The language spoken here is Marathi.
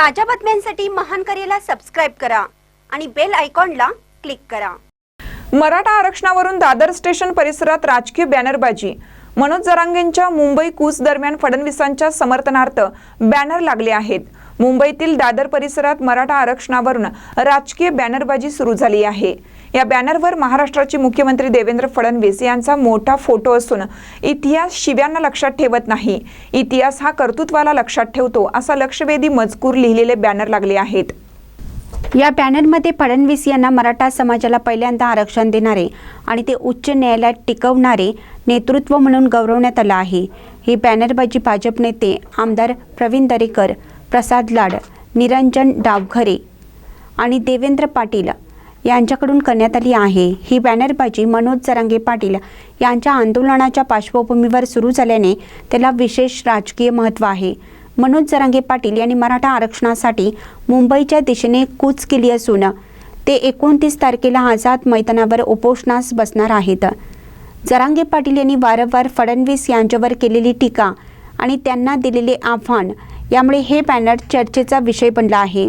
ताज्या बातम्यांसाठी महान करेला सबस्क्राईब करा आणि बेल आयकॉनला क्लिक करा. मराठा आरक्षणावरून दादर स्टेशन परिसरात राजकीय बॅनरबाजी. मनोज जरांगेंच्या मुंबई कूच दरम्यान फडणवीसांच्या समर्थनार्थ बॅनर लागले आहेत. मुंबईतील दादर परिसरात मराठा आरक्षणावरून राजकीय बॅनरबाजी सुरू झाली आहे. या बॅनरवर महाराष्ट्राचे मुख्यमंत्री देवेंद्र फडणवीस यांचा मोठा फोटो असून इतिहास शिव्यांना लक्षात ठेवत नाही. इतिहास हा कर्तृत्वाला लक्षात ठेवतो असा लक्षवेधी मजकूर लिहिलेले बॅनर लागले आहेत. या बॅनरमध्ये फडणवीस यांना मराठा समाजाला पहिल्यांदा आरक्षण देणारे आणि ते उच्च न्यायालयात टिकवणारे नेतृत्व म्हणून गौरवण्यात आलं आहे. ही बॅनरबाजी भाजप नेते आमदार प्रवीण दरेकर प्रसाद लाड निरंजन डावघरे आणि देवेंद्र पाटील यांच्याकडून करण्यात आली आहे. ही बॅनरबाजी मनोज जरांगे पाटील यांच्या आंदोलनाच्या पार्श्वभूमीवर सुरू झाल्याने त्याला विशेष राजकीय महत्त्व आहे. मनोज जरांगे पाटील यांनी मराठा आरक्षणासाठी मुंबईच्या दिशेने कूच केली असून ते एकोणतीस तारखेला आझाद मैदानावर उपोषणास बसणार आहेत. जरांगे पाटील यांनी वारंवार फडणवीस यांच्यावर केलेली टीका आणि त्यांना दिलेले आव्हान यामुळे हे बॅनर चर्चेचा विषय बनला आहे.